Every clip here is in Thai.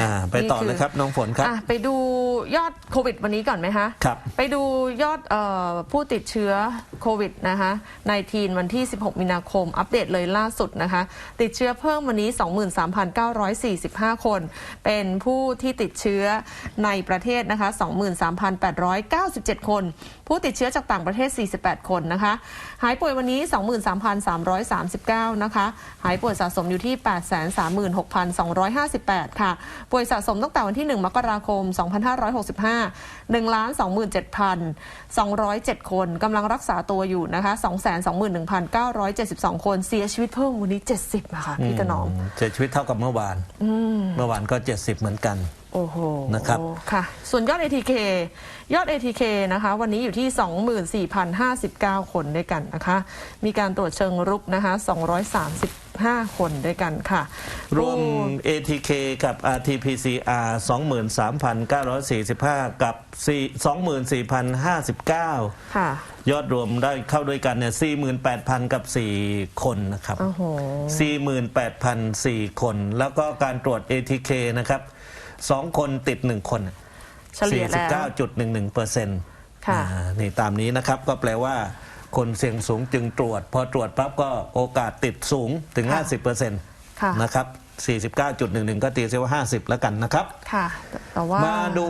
อ่าไปต่อเลยครับน้องฝนครับ อะไปดูยอดโควิดวันนี้ก่อนไหมคะครับ ไปดูยอดเออผู้ติดเชื้อโควิดนะคะในทีนวันที่ 16 มีนาคม อัปเดตเลยล่าสุดนะคะ ติดเชื้อเพิ่มวันนี้ 23,945 คน เป็นผู้ที่ติดเชื้อในประเทศนะคะ 23,897 คน ผู้ติดเชื้อจากต่างประเทศ 48 คนนะคะ หายป่วยวันนี้ 23,339 นะคะ หายป่วยสะสมอยู่ที่ 836,258 ค่ะ ป่วยสะสมตั้งแต่วันที่ 1 มกราคม 2565 1ล้าน27,207 คน กำลังรักษาตัวอยู่นะคะ 221,972 คน เสียชีวิตเพิ่มวันนี้ 70อะค่ะพี่ถนอม เสียชีวิตเท่ากับเมื่อวาน เมื่อวานก็ 70 เหมือนกัน โอ้โหนะครับค่ะ ส่วนยอด ATK ยอด ATK นะคะ วันนี้อยู่ที่ 24,059 คนด้วยกันนะคะ มีการตรวจเชิงรุกนะคะ 235 คนด้วยกันค่ะ รวมผู้ ATK กับ RT-PCR 23,945 กับ 24,059 ค่ะ ยอดรวมได้เข้าด้วยกันเนี่ย48,000 กับ 4 คนนะครับโอ้โห48,004 คน แล้วก็การตรวจ ATK นะครับ 2คนติด1คนเฉลี่ยแล้ว 49.11เปอร์เซ็นต์ค่ะ นี่ตามนี้นะครับก็แปลว่า คนเสี่ยงสูงจึงตรวจ พอตรวจปั๊บก็โอกาสติดสูงถึงค่ะ50เปอร์เซ็นต์ค่ะนะครับ 49.11 ก็ตีเสียว่า 50 แล้วกันนะครับ ค่ะ แต่ว่ามาดู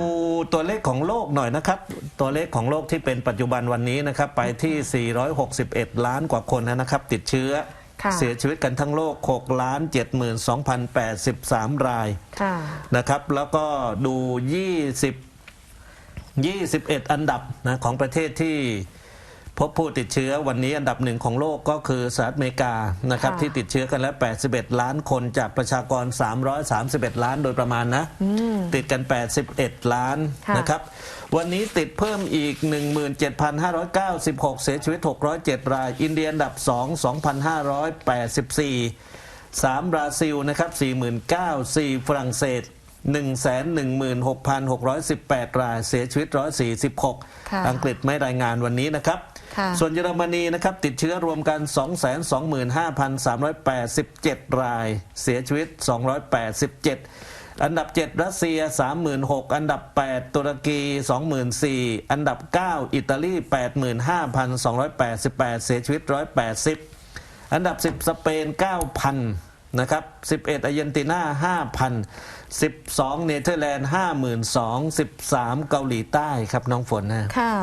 ตัวเลขของโลกหน่อยนะครับ ตัวเลขของโลกที่เป็นปัจจุบันวันนี้นะครับ ไปที่ 461 ล้านกว่าคนนะครับ ติดเชื้อค่ะ เสียชีวิตกันทั้งโลก6ล้าน72,083 รายค่ะนะครับ แล้วก็ดู 20 21 อันดับนะของประเทศที่พบผู้ติดเชื้อวันนี้อันดับหนึ่งของโลกก็คือสหรัฐอเมริกานะครับค่ะที่ติดเชื้อกันแล้ว 81 ล้านคนจากประชากร 331 ล้านโดยประมาณนะ ติดกัน 81 ล้านค่ะนะครับ วันนี้ติดเพิ่มอีก 17,596 เสียชีวิต 607 ราย อินเดียอันดับ 2 2,584 3บราซิลนะครับ49,000 4ฝรั่งเศส116,618 ราย เสียชีวิต 146ค่ะอังกฤษไม่รายงานวันนี้นะครับค่ะส่วนเยอรมนีนะครับติดเชื้อรวมกัน 225,387 ราย เสียชีวิต 287 อันดับ 7 รัสเซีย 36,000 อันดับ 8 ตุรกี 24,000 อันดับ 9 อิตาลี 85,288 เสียชีวิต 180 อันดับ 10 สเปน 9,000 นะครับ 11 อาร์เจนตินา 5,000 12 เนเธอร์แลนด์ 52,000 13 เกาหลีใต้ครับน้องฝนนะค่ะ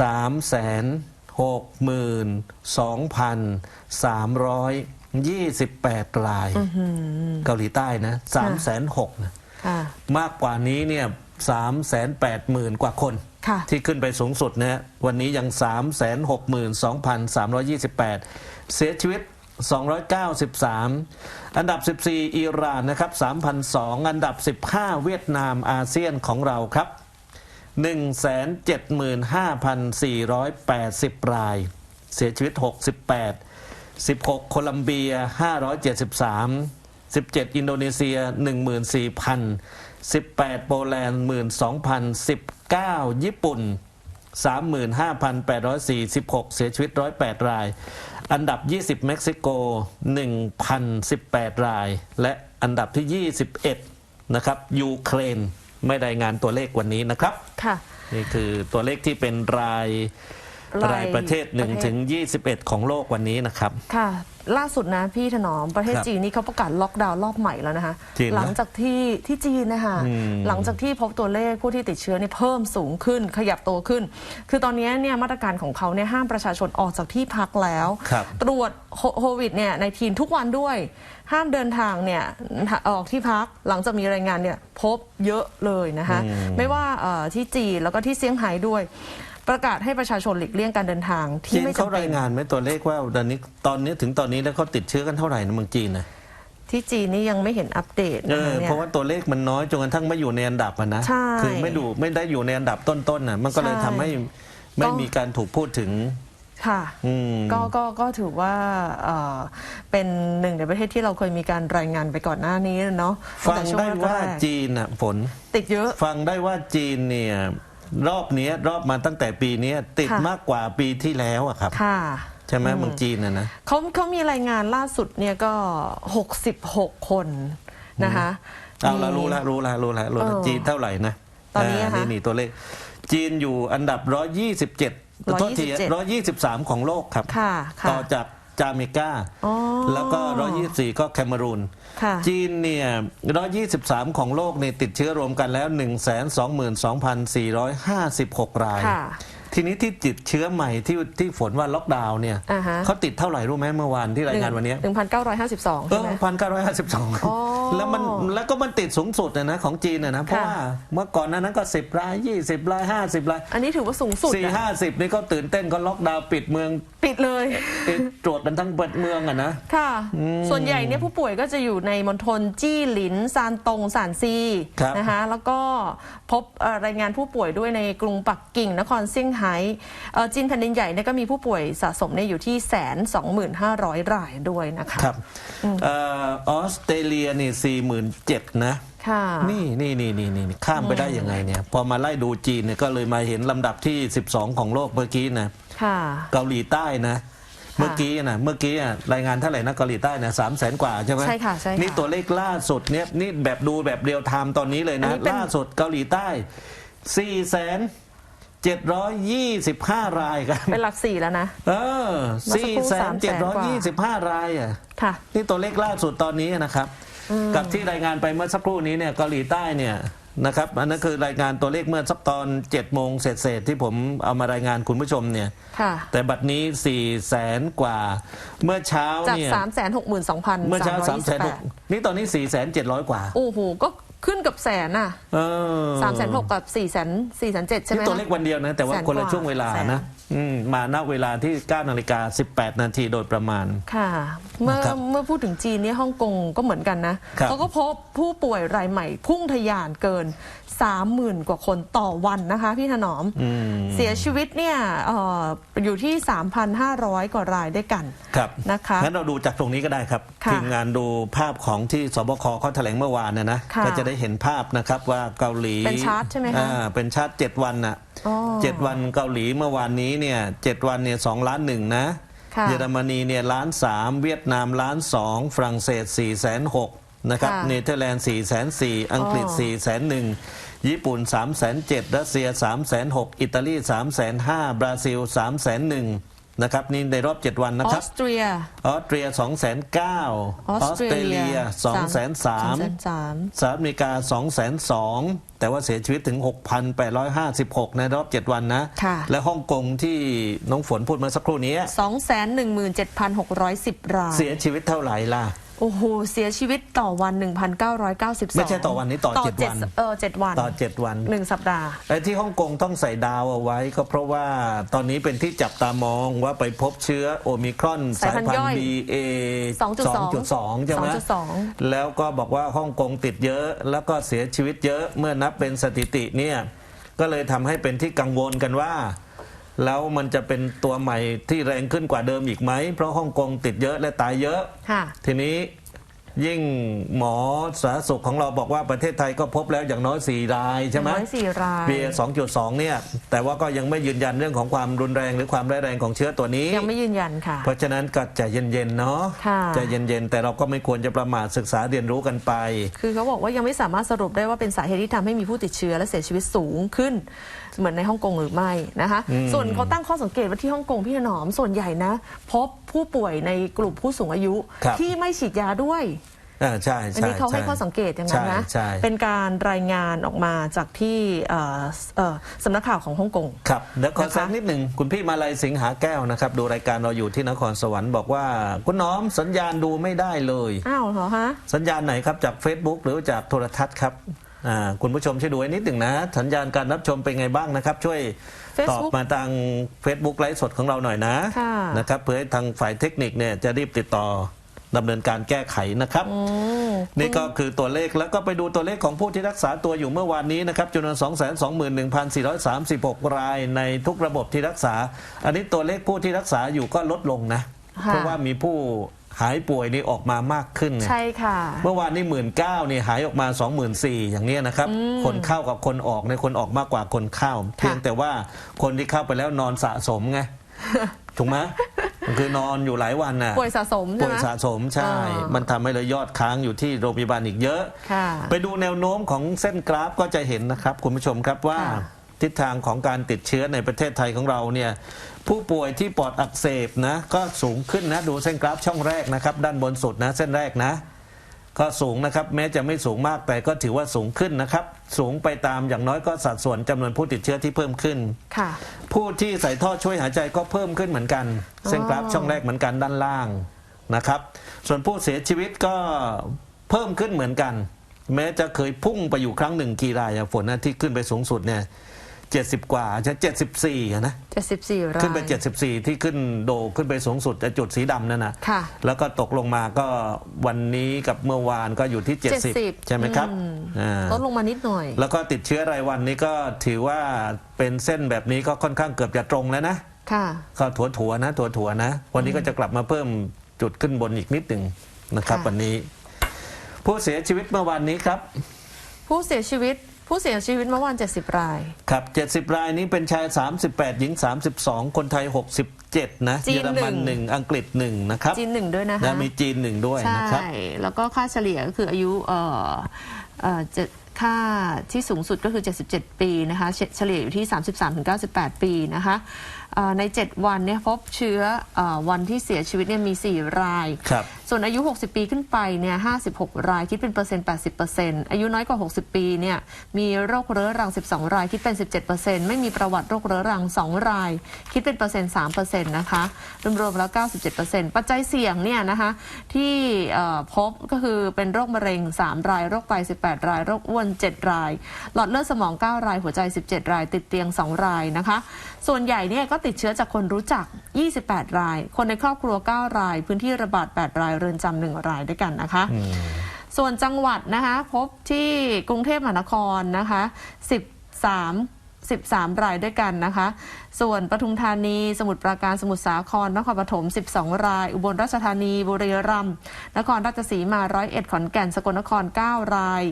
สามแส นหกหมื่นสองพันสามร้อยยี่สิบแปดราย เกาหลีใต้นะสามแสนหกนะค่ะมากกว่านี้เนี่ยสามแสนแปดหมื่นกว่าคนค่ะที่ขึ้นไปสูงสุดนะวันนี้ยังสามแสนหกหมื่นสองพันสามร้อยี่สิบแปดเสียชีวิต 293 อันดับ 14 อิหร่านนะครับ3,002 อันดับ 15 เวียดนามอาเซียนของเราครับ 175,480 ราย เสียชีวิต 68 16 โคลัมเบีย 573 17 อินโดนีเซีย 14,000 18 โปแลนด์ 12,000 19 ญี่ปุ่น 35,846 เสียชีวิต 108 ราย อันดับ 20 เม็กซิโก 1,018 ราย และอันดับที่ 21 นะครับ ยูเครน ไม่รายงานตัวเลขวันนี้นะครับ ค่ะ นี่คือตัวเลขที่เป็นราย รายรายประเทศประเทศ1ถึง21ของโลกวันนี้นะครับค่ะ ล่าสุดนะพี่ถนอมประเทศครับจีนนี่เขาประกาศล็อกดาวน์รอบใหม่แล้วนะคะจีนนะหลังจากที่ที่จีนนะคะอืมหลังจากที่พบตัวเลขผู้ที่ติดเชื้อเนี่ยเพิ่มสูงขึ้น ขยับตัวขึ้น คือตอนนี้เนี่ยมาตรการของเขาเนี่ยห้ามประชาชนออกจากที่พักแล้วครับตรวจโคโควิดเนี่ยในทีนทุกวันด้วย ห้ามเดินทางเนี่ยออกที่พักหลังจากมีรายงานเนี่ยพบเยอะเลยนะคะอืมไม่ว่าเอ่อที่จีนแล้วก็ที่เซี่ยงไฮ้ด้วย ประกาศให้ประชาชนหลีกเลี่ยงการเดินทางจีที่นไม่เขาจำเป็รานยงานไหมตัวเลขว่าตอนนี้ตอนนี้ถึงตอนนี้แล้วเขาติดเชื้อกันเท่าไหร่ในเมืองจีนนะที่จีนนี่ยังไม่เห็นอัปเดตเอนะคะอเนี่ย เพราะว่าตัวเลขมันน้อยจนกระทั่งไม่อยู่ในอันดับอะนะใช่คือไม่ดูไม่ได้อยู่ในอันดับต้นๆน่ะมันก็เลยใช่ทำให้ไม่ก็ มีการถูกพูดถึง ค่ะ อืม ก็ก็ก็ถือว่าเอ่อเป็นหนึ่งในประเทศที่เราเคยมีการรายงานไปก่อนหน้านี้เนาะฟังแต่ช่วได้ว่าแรกจีนอะฝนๆติดเยอะ ฟังได้ว่าจีนเนี่ย รอบเนี้ยรอบมาตั้งแต่ปีเนี้ยติดค่ะ มากกว่าปีที่แล้วอะครับ ค่ะ ใช่ไหมเมืองจีนนะนะ เขาเขามีรายงานล่าสุดเนี่ยก็ 66 คนนะคะเอาละรู้ละรู้ละรู้ละรู้ละเออจีนเท่าไหร่นะตอนนี้อะคะนี่นี่ตัวเลข จีนอยู่อันดับ 127โทษที127 123 ของโลกครับ ค่ะค่ะ ต่อจาก จาเมกาอ๋อ แล้วก็ 124 ก็แคเมรูน ค่ะ จีนเนี่ย 123 ของโลกเนี่ยติดเชื้อรวมกันแล้ว 122,456 ราย ค่ะทีนี้ที่ติดเชื้อใหม่ที่ที่ฝนว่าล็อกดาวน์เนี่ยอ่าฮะ เขาติดเท่าไหร่รู้ไหมเมื่อวานที่รายงานวันเนี้ยหนึ่งพันเก้าร้อยห้าสิบสองเอใช่อไหม พันเก้าร้อยห้าสิบสองอ๋อแล้วมันแล้วก็มันติดสูงสุดนะนะของจีนนะนะ เพราะค่ะ ว่าเมื่อก่อนหนั้นนั้นก็สิบรายยี่สิบรายห้าสิบรายอันนี้ถือว่าสูงสุดสี่อะห้าสิบนี่ก็ตื่นเต้นก็ล็อกดาวน์ปิดเมืองปิดเลยปิดตรวจกันทั้งเปิดเมืองอะนะ ค่ะส่วนใหญ่เนี่ยผู้ป่วยก็จะอยู่ในมณฑลจี้หลินซานตงซานซีครับนะคะแล้วก็พบเอ่อรายงานผู้ป่วยด้วยในกรุงปักกิ่ง นครเซี่ยงไฮ้เอ่อจีนแผ่นดินใหญ่เนี่ยก็มีผู้ป่วยสะสมเนี่ยอยู่ที่แสนสองหมื่นห้าร้อยรายด้วยนะคะ ครับเอ่อออสเตรเลียนี่สี่หมื่นเจ็ดนะ ค่ะ นี่นี่นี่นี่นี่ข้ามไปได้ยังไงเนี่ย พอมาไล่ดูจีนเนี่ยก็เลยมาเห็นลำดับที่ 12 ของโลกเมื่อกี้นะ ค่ะ เกาหลีใต้นะ เมื่อกี้นะเมื่อกี้อะรายงานเท่าไหร่นะเกาหลีใต้นะสามแสนกว่าใช่ไหมใช่ค่ะใช่ค่ะนี่ตัวเลขล่าสุดเนี่ยนี่แบบดูแบบเรียลไทม์ตอนนี้เลยอันนะนี้เป็น ล่าสุดเกาหลีใต้สี่แสนเจ็ดร้อยยี่สิบห้ารายกันเป็นหลักสี่แล้วนะ เออเมื่อสักสี่ครู่แสนเจ็ดร้อยยี่สิบห้ารายอะ ค่ะ นี่ตัวเลขล่าสุดตอนนี้นะครับ กับที่รายงานไปเมื่อสักครู่นี้เนี่ยเกาหลีใต้เนี่ย นะครับอันนั้นคือรายงานตัวเลขเมื่อสักตอน7จ็ดโมงเศษๆที่ผมเอามารายงานคุณผู้ชมเนี่ยค่ะแต่บัดนี้4ี่แสนกว่า เมื่อเช้าจากเนี่ยสามแสนหกหมื่นสองพันเมื่อเช้าสาสามมร้อยแสยี่สิบแปนหกดนี่ตอนนี้4ี่แสนเจ็ดร้อยกว่า โอ้โห ก็ ขึ้นกับแสนอะเออสามแสนหกกับสี่แสนสี่แสนเจ็ดใช่ไหมนี่ตัวเลขวันเดียวนะ แต่ว่าแสนคนละกว่า ช่วงเวลาแสนนะ อืมมาณเวลาที่9นาฬิกา18 นาทีโดยประมาณ ค่ะ เมื่อนะครับเมื่อพูดถึงจีนเนี่ยฮ่องกงก็เหมือนกันนะครับ เขาก็พบผู้ป่วยรายใหม่ พุ่งทะยานเกิน 30,000 กว่าคนต่อวันนะคะ พี่ถนอม อืมเสียชีวิตเนี่ยเอออยู่ที่ 3,500 กว่ารายด้วยกัน ครับนะคะงั้นเราดูจากตรงนี้ก็ได้ครับค่ะทีมงานดูภาพของที่สบคเขาแถลงเมื่อวานนะนะค่ะ ก็จะได้เห็นภาพนะครับว่าเกาหลีเป็นชาร์ตใช่ไหมคะอ่าเป็นชาร์ตเจ็ดวันน่ะอ๋อ เจ็ดวันเกาหลีเมื่อวานนี้เนี่ยเจ็ดวันเนี่ยสองล้านหนึ่งนะ ค่ะ เยอรมนีเนี่ยล้านสามเวียดนามล้านสองฝรั่งเศส4ี่แสนหกนะครับค่ะเนเธอร์แลนด์4ี่แสนสี่อังกฤษอ๋อ4ี่แสนหนึ่งญี่ปุ่น3ามแสนเจ็ดรัสเซีย3ามแสนหกอิตาลี3ามแสนห้าบราซิล3ามแส นหนึ่งนะครับนี่ในรอบ 7 วันนะอคอรับสเตรีย ออสเตรีย2องแสนเก้าออสเตรเลียสองแสนสามสามสหรัฐอเมริกา2องแสนสองแต่ว่าเสียชีวิตถึง 6,856 ในรอบ 7 วันนะ ค่ะ และฮ่องกงที่น้องฝนพูดเมื่อสักครู่นี้สองแสนหนึ่งหมื่นเจ็ดพันหกร้อยสิบราย เสียชีวิตเท่าไหร่ล่ะ โอ้โห เสียชีวิตต่อวัน 1,992ไม่ใช่ต่อวันนี้ต่อเจ็ดวัน เออเจ็ดวันต่อ7วันหนึ่งสัปดาห์ไอ้ที่ฮ่องกงต้องใส่ดาวเอาไว้ก็เพราะว่าตอนนี้เป็นที่จับตามองว่าไปพบเชื้อโอมิครอนสายพันธุ์ย่อย BA 2.2 2.2 ใช่ไหม2.2แล้วก็บอกว่าฮ่องกงติดเยอะ แล้วก็เสียชีวิตเยอะเมื่อนับเป็นสถิติเนี่ยก็เลยทำให้เป็นที่กังวลกันว่า แล้วมันจะเป็นตัวใหม่ที่แรงขึ้นกว่าเดิมอีกไหม เพราะฮ่องกงติดเยอะและตายเยอะ ค่ะ ทีนี้ยิ่งหมอสาธารณสุขของเราบอกว่าประเทศไทยก็พบแล้วอย่างน้อย 4 รายใช่ไหมอย่างน้อยสี่ราย เบียสองจุดสองเนี่ย แต่ว่าก็ยังไม่ยืนยันเรื่องของความรุนแรงหรือความร้ายแรงของเชื้อตัวนี้ ยังไม่ยืนยันค่ะ เพราะฉะนั้นก็ใจเย็นๆเนาะค่ะ ใจเย็นๆแต่เราก็ไม่ควรจะประมาทศึกษาเรียนรู้กันไป คือเขาบอกว่ายังไม่สามารถสรุปได้ว่าเป็นสาเหตุที่ทำให้มีผู้ติดเชื้อและเสียชีวิตสูงขึ้นเหมือนในฮ่องกงหรือไม่นะคะ ส่วนเขาตั้งข้อสังเกตว่าที่ฮ่องกงพี่ถนอมส่วนใหญ่นะ พบผู้ป่วยในกลุ่มผู้สูงอายุครับ ที่ไม่ฉีดยาด้วย อ่าใช่อันใช่นี้เขาให้ช่ข้อสังเกตอย่างนั้นนะ ใช่ใช่เป็นการรายงานออกมาจากที่เอ่อเอ่อสำนักข่าวของฮ่องกง ครับเดี๋ยวขอนะคะแซงนิดหนึ่งคุณพี่มาลัยสิงหาแก้วนะครับ ดูรายการเราอยู่ที่นครสวรรค์บอกว่า คุณน้อมสัญญาณดูไม่ได้เลย อ้าวเหรอฮะ สัญญาณไหนครับจาก Facebook หรือจากโทรทัศน์ครับอ่า คุณผู้ชมช่วยดูให้นิดหนึ่งนะ สัญญาณการรับชมเป็นไงบ้างนะครับ ช่วย Facebook ตอบมาทาง Facebook ไลฟ์สดของเราหน่อยนะค่ะ นะครับเพื่อให้ทางฝ่ายเทคนิคเนี่ยจะรีบติดต่อดำเนินการแก้ไขนะครับอืมนี่ก็คือตัวเลขแล้วก็ไปดูตัวเลขของผู้ที่รักษาตัวอยู่เมื่อวานนี้นะครับจำนวน 221,436 รายในทุกระบบที่รักษา อันนี้ตัวเลขผู้ที่รักษาอยู่ก็ลดลงนะ ค่ะ เพราะว่ามีผู้ หายป่วยนี่ออกมามากขึ้นไงใช่ค่ะ เมื่อวานนี้หมื่นเก้านี่หายออกมา 2 4 0 0 0อย่างเนี้ยนะครับ คนเข้ากับคนออกในยคนออกมากกว่าคนเข้า เพียงแต่ว่าคนที่เข้าไปแล้วนอนสะสมไงถูกไหมคือนอนอยู่หลายวันน่ะป่วยสะสมใช่ป่วไหยมสะสมใช่อ่ามัมันทำให้เลยยอดค้างอยู่ที่โรงพยาบาลอีกเยอะค่ะไปดูแนวโน้มของเส้นกราฟก็จะเห็นนะครับ คุณผู้ชมครับว่าค่ะทิศทางของการติดเชื้อในประเทศไทยของเราเนี่ย ผู้ป่วยที่ปอดอักเสบนะก็สูงขึ้นนะดูเส้นกราฟช่องแรกนะครับ ด้านบนสุดนะเส้นแรกนะ ก็สูงนะครับ แม้จะไม่สูงมากแต่ก็ถือว่าสูงขึ้นนะครับ สูงไปตามอย่างน้อยก็สัดส่วนจำนวนผู้ติดเชื้อที่เพิ่มขึ้นค่ะผู้ที่ใส่ท่อช่วยหายใจก็เพิ่มขึ้นเหมือนกัน เส้นกราฟช่องแรกเหมือนกันด้านล่างนะครับ ส่วนผู้เสียชีวิตก็เพิ่มขึ้นเหมือนกัน แม้จะเคยพุ่งไปอยู่ครั้งหนึ่งกี่รายอะฝนนะที่ขึ้นไปสูงสุดเนี่ย เจ็ดสิบกว่าจะเจ็ดสิบสี่นะ 74ราย ขึ้นไปเจ็ดสิบสี่ที่ขึ้นโดขึ้นไปสูงสุดแต่จุดสีดำนั่นนะค่ะแล้วก็ตกลงมาก็วันนี้กับเมื่อวานก็อยู่ที่เจ็ดสิบ70 ใช่ไหมครับอืมอ่าลดลงมานิดหน่อย แล้วก็ติดเชื้อรายวันนี้ก็ถือว่าเป็นเส้นแบบนี้ก็ค่อนข้างเกือบจะตรงแล้วนะค่ะ ก็ถัวถัวๆนะถัวถัวๆนะ วันนี้ก็จะกลับมาเพิ่มจุดขึ้นบนอีกนิดหนึ่งนะครับ ค่ะ วันนี้ ผู้เสียชีวิตเมื่อวานนี้ครับ ผู้เสียชีวิต ผู้เสียชีวิตเมื่อวาน 70 ราย ครับ 70 รายนี้เป็นชาย 38 หญิง 32 คนไทย 67 นะ จีนเยอรมันหหนึ่นึ่งงอังกฤษหนึ่งนะครับ จีนหนึ่งด้วยนะคะและมีจีนหนึ่งด้วยใช่นะครับ แล้วก็ค่าเฉลี่ยก็คืออายุเอ่อเอ่อเจ็ดค่าที่สูงสุดก็คือ 77 ปีนะคะเฉเฉลี่ยอยู่ที่ 33-98 ปีนะคะเอ่อใน 7 วันเนี่ยพบเชื้อเออวันที่เสียชีวิตเนี่ยมี 4 ราย ครับ ส่วนอายุ 60 ปีขึ้นไปเนี่ย 56 รายคิดเป็นเปอร์เซ็นต์ 80%อายุน้อยกว่า 60 ปีเนี่ยมีโรคเรื้อรัง 12 รายคิดเป็น 17%ไม่มีประวัติโรคเรื้อรัง 2 ราย คิดเป็นเปอร์เซ็นต์3%นะคะรวมๆแล้ว 97%ปัจจัยเสี่ยงเนี่ยนะคะที่พบก็คือเป็นโรคมะเร็ง 3 ราย โรคไต 18 ราย โรคอ้วน 7 ราย หลอดเลือดสมอง 9 ราย หัวใจ 17 ราย ติดเตียง 2 รายนะคะ ส่วนใหญ่เนี่ยก็ติดเชื้อจากคนรู้จัก 28 ราย คนในครอบครัว 9 ราย พื้นที่ระบาด 8 รายเรือนจำหนึ่งรายด้วยกันนะคะ ส่วนจังหวัดนะคะพบที่กรุงเทพมหานครนะคะ13 13 รายด้วยกันนะคะ ส่วนปทุมธานี สมุทรปราการ สมุทรสาคร นครปฐม 12 ราย อุบลราชธานี บุรีรัมย์ นครราชสีมา ร้อยเอ็ด ขอนแก่น สกลนคร 9 ราย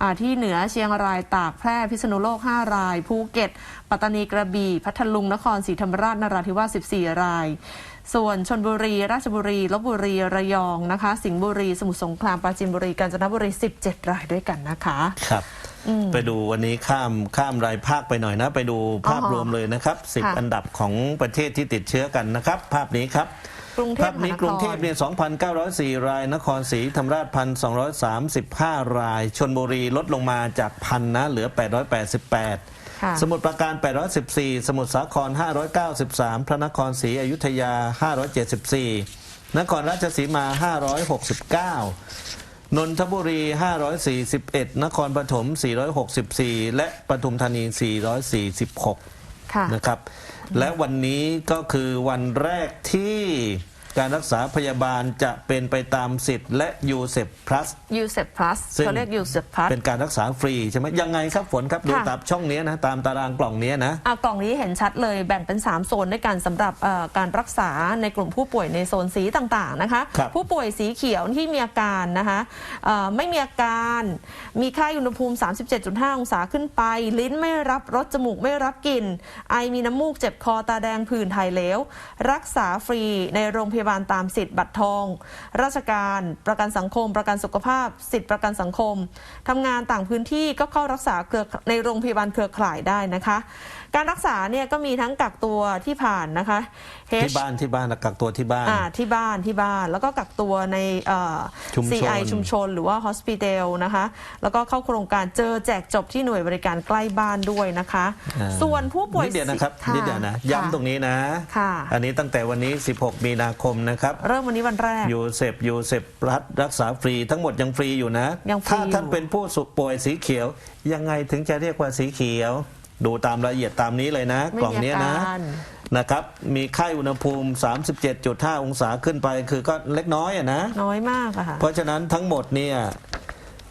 อ่าที่เหนือเชียงราย ตาก แพร่ พิษณุโลก 5 ราย ภูเก็ต ปัตตานี กระบี่ พัทลุง นครศรีธรรมราช นราธิวาส 14 ราย ส่วนชนบุรี ราชบุรี ลบบุรี ระยองนะคะ สิงห์บุรี สมุทรสงคราม ปราจีนบุรี กาญจนบุรี 17 รายด้วยกันนะคะ ครับ ไปดูวันนี้ข้ามข้ามรายภาคไปหน่อยนะ ไปดูภาพอ๋อรวมเลยนะครับสิบค่ะอันดับของประเทศที่ติดเชื้อกันนะครับ ภาพนี้ครับกรุงเทพภาพนี้มหานครกรุงเทพเนี่ย2,904 ราย นครศรีธรรมราช 1,235 ราย ชนบุรีลดลงมาจากพันนะ เหลือ 888ค่ะ สมุทรปราการ 814 สมุทรสาคร 593 พระนครศรีอยุธยา 574 นครราชสีมา 569 นนทบุรี 541 นครปฐม 464 และปทุมธานี 446ค่ะนะครับ และวันนี้ก็คือวันแรกที่ การรักษาพยาบาลจะเป็นไปตามสิทธิ์และยูเซปพลัส ยูเซ plus ซึ่ง เขาเรียกยูเซ plus เป็นการรักษาฟรีใช่ไหมยังไงครับฝนครับ ดูค่ะ ตามช่องนี้นะตามตารางกล่องนี้นะ อะกล่องนี้เห็นชัดเลยแบ่งเป็น 3 โซนด้วยกันสำหรับเอ่อการรักษาในกลุ่มผู้ป่วยในโซนสีต่างๆนะคะ ครับผู้ป่วยสีเขียวที่มีอาการนะคะเอ่อไม่มีอาการมีค่าอุณหภูมิ 37.5 องศาขึ้นไป ลิ้นไม่รับรสจมูกไม่รับกลิ่นไอมีน้ำมูกเจ็บคอตาแดงผื่นถ่ายเหลวรักษาฟรีในโรงพยาบาลบาลตามสิทธิ์บัตรทอง ราชการ ประกันสังคม ประกันสุขภาพ สิทธิ์ประกันสังคมทำงานต่างพื้นที่ก็เข้ารักษาเครือในโรงพยาบาลเครือข่ายได้นะคะ การรักษาเนี่ยก็มีทั้งกักตัวที่ผ่านนะคะ ที่บ้านที่บ้านกักตัวที่บ้าน อ่าที่บ้านที่บ้านแล้วก็กักตัวในเอ่อ ชุมชน CI ชุมชนหรือว่า hospital นะคะ แล้วก็เข้าโครงการเจอแจกจบที่หน่วยบริการใกล้บ้านด้วยนะคะ อ่าส่วนผู้ป่วยนิดเดียวนะครับค่ะนิดเดียวนะย้ำตรงนี้นะ ค่ะ อันนี้ตั้งแต่วันนี้ 16 มีนาคมนะครับ เริ่มวันนี้วันแรก ยูเซปยูเซปรัฐรักษาฟรีทั้งหมดยังฟรีอยู่นะยังฟรีถ้าท่านอยู่ เป็นผู้สุป่วยสีเขียว ยังไงถึงจะเรียกว่าสีเขียว ดูตามรายละเอียดตามนี้เลยนะไม่กล่องมีเนี้ยอานะการนะครับ มีไข้อุณหภูมิ 37.5 องศาขึ้นไป คือก็เล็กน้อยอะนะ น้อยมากอะค่ะเพราะฉะนั้นทั้งหมดเนี่ย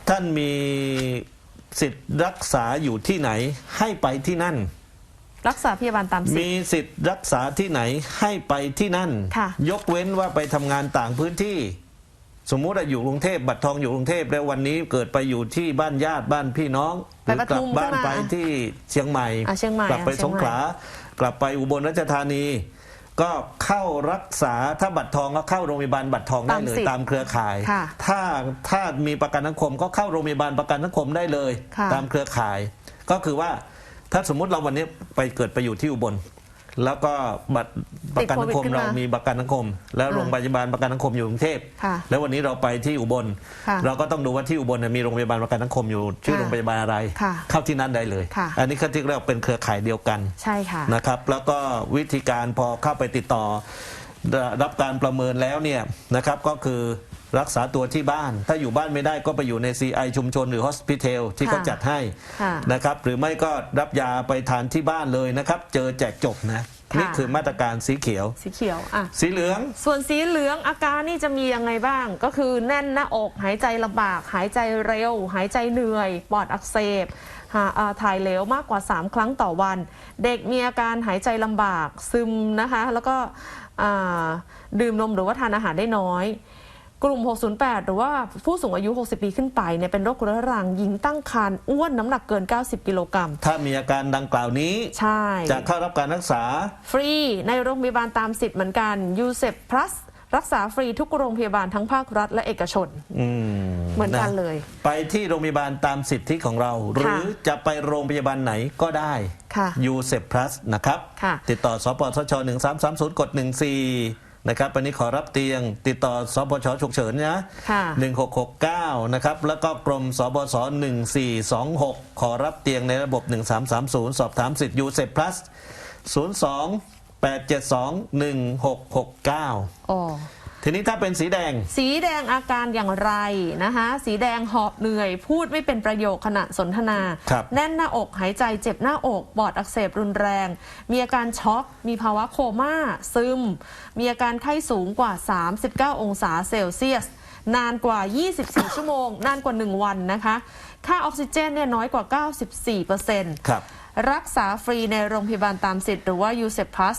ท่านมีสิทธิ์รักษาอยู่ที่ไหนให้ไปที่นั่น รักษาพยาบาลตามสิทมีธิ์ สิทธิ์รักษาที่ไหนให้ไปที่นั่น ค่ะ ยกเว้นว่าไปทำงานต่างพื้นที่ สมมุติว่าอยู่กรุงเทพบัตรทองอยู่กรุงเทพแล้ววันนี้เกิดไปอยู่ที่บ้านญาติบ้านพี่น้องหไปรืปกลัทุมบ้านใช่ไหมไปที่เชียงใหม่อะเชียงใหม่ กลับไปอะเชีสยงงใหม่ขลากลับไปอุบลราชธานี ก็เข้ารักษาถ้าบัตรทองก็เข้าโรงพยาบาลบัตรทองได้เลยตามสิทธิ์ตามเครือข่ายค่ะถ้าถ้ามีประกันสังคมก็เข้าโรงพยาบาลประกันสังคมได้เลยค่ะตามเครือข่าย ก็คือว่าถ้าสมมุติเราวันนี้ไปเกิดไปอยู่ที่อุบล แล้วก็บัตรประกันสังคมติดโควิดขึ้นมาเรามีประกันสังคม แล้วอ่าโรงพยาบาลประกันสังคมอยู่กรุงเทพค่ะแล้ววันนี้เราไปที่อุบล ค่ะเราก็ต้องดูว่าที่อุบลเนี่ยมีโรงพยาบาลประกันสังคมอยู่ ชื่อค่ะโรงพยาบาลอะไร ค่ะเข้าที่นั่นได้เลย ค่ะ อันนี้เขาที่เรียกว่าเป็นเครือข่ายเดียวกัน ใช่ค่ะ นะครับแล้วก็วิธีการพอเข้าไปติดต่อได้รับการประเมินแล้วเนี่ยนะครับก็คือ รักษาตัวที่บ้าน ถ้าอยู่บ้านไม่ได้ก็ไปอยู่ใน CI ชุมชนหรือ Hospital ที่เขาค่ะจัดให้ค่ะนะครับหรือไม่ก็รับยาไปทานที่บ้านเลยนะครับ เจอแจกจบนะค่ะนี่คือมาตรการสีเขียว สีเขียวอะสีเหลือง ส่วนสีเหลืองอาการนี่จะมียังไงบ้าง ก็คือแน่นหน้าอก หายใจลำบาก หายใจเร็ว หายใจเหนื่อย ปอดอักเสบหาอ่าถ่ายเหลวมากกว่า 3 ครั้งต่อวัน เด็กมีอาการหายใจลำบากซึมนะคะ แล้วก็อ่าดื่มนมหรือว่าทานอาหารได้น้อย กลุ่ม 608 หรือว่าผู้สูงอายุ 60 ปีขึ้นไปเนี่ยเป็นโรคเรื้อรังหญิงตั้งครรภ์อ้วนน้ำหนักเกิน 90 กิโลกรัม ถ้ามีอาการดังกล่าวนี้ ใช่ จะเข้ารับการรักษา ฟรีในโรงพยาบาลตามสิทธิ์เหมือนกันยูเซปพลัสรักษาฟรีทุกโรงพยาบาลทั้งภาครัฐและเอกชนอืมเหมือนกันะเลย ไปที่โรงพยาบาลตามสิทธิของเรา หรือจะไปโรงพยาบาลไหนก็ได้ค่ะยูเซปพลัสนะครับค่ะติดต่อสปสช 1330กด14 นะครับวันนี้ขอรับเตียงติดต่อสปชฉุกเฉินนะค่ะ1669นะครับแล้วก็กรมสบส1426ขอรับเตียงในระบบ1330สอบถามสิทธิ์ยูเซปพลัส02 872 1669อ๋อ ทีนี้ถ้าเป็นสีแดง สีแดงอาการอย่างไรนะคะ สีแดงหอบเหนื่อย พูดไม่เป็นประโยคขณะสนทนา ครับแน่นหน้าอกหายใจเจ็บหน้าอกปอดอักเสบรุนแรง มีอาการช็อก มีภาวะโคม่า ซึม มีอาการไข้สูงกว่า 39 องศาเซลเซียส นานกว่า 24 ชั่วโมง นานกว่า 1 วันนะคะ ค่าออกซิเจนเนี่ยน้อยกว่า 94%ครับ รักษาฟรีในโรงพยาบาลตามสิทธิ์หรือว่า u s e p Plus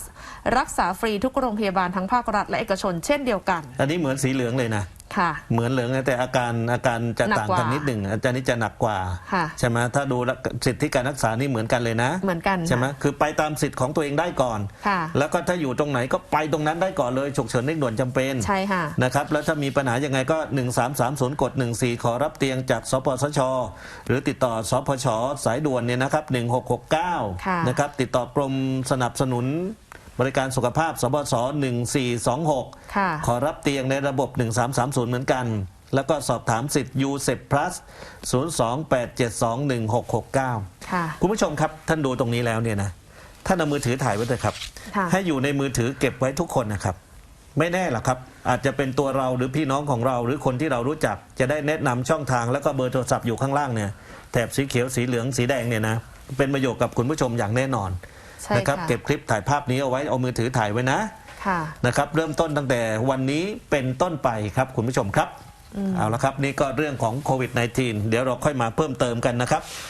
รักษาฟรีทุกโรงพยาบาลทั้งภาครัฐและเอกชนเช่นเดียวกัน อันนี้เหมือนสีเหลืองเลยนะ ค่ะ เหมือนเหลืองนะแต่อาการอาการจะหนักต่างกว่ากันนิดหนึ่งอาจารย์นี่จะหนักกว่าค่ะ ใช่ไหมถ้าดูแล้วสิทธิการรักษานี่เหมือนกันเลยนะ เหมือนกันใช่ไหมค่ะคือไปตามสิทธิ์ของตัวเองได้ก่อน ค่ะ แล้วก็ถ้าอยู่ตรงไหนก็ไปตรงนั้นได้ก่อนเลยฉุกเฉินเร่งด่วนจำเป็นใช่ค่ะ นะครับแล้วถ้ามีปัญหายังไงก็ 1330กด14 ขอรับเตียงจากสปสช หรือติดต่อสพชสายด่วนเนี่ยนะครับค่ะ1669นะครับติดต่อกรมสนับสนุน บริการสุขภาพสบส1426ค่ะขอรับเตียงในระบบ 1330 เหมือนกัน แล้วก็สอบถามสิทธิ์ u s e p Plus 028721669ค่ะคุณผู้ชมครับ ท่านดูตรงนี้แล้วเนี่ยนะท่านเอามือถือถ่ายไว้เลยครับค่ะให้อยู่ในมือถือเก็บไว้ทุกคนนะครับ ไม่แน่หรอกครับ อาจจะเป็นตัวเราหรือพี่น้องของเรา หรือคนที่เรารู้จัก จะได้แนะนำช่องทางแล้วก็เบอร์โทรศัพท์อยู่ข้างล่างเนี่ยแถบสีเขียวสีเหลืองสีแดงเนี่ยนะเป็นประโยชน์กับคุณผู้ชมอย่างแน่นอนใช่ นะครับค่ะเก็บคลิปถ่ายภาพนี้เอาไว้เอามือถือถ่ายไว้นะค่ะนะครับเริ่มต้นตั้งแต่วันนี้เป็นต้นไปครับคุณผู้ชมครับเอาละครับนี่ก็เรื่องของโควิด -19 เดี๋ยวเราค่อยมาเพิ่มเติมกันนะครับ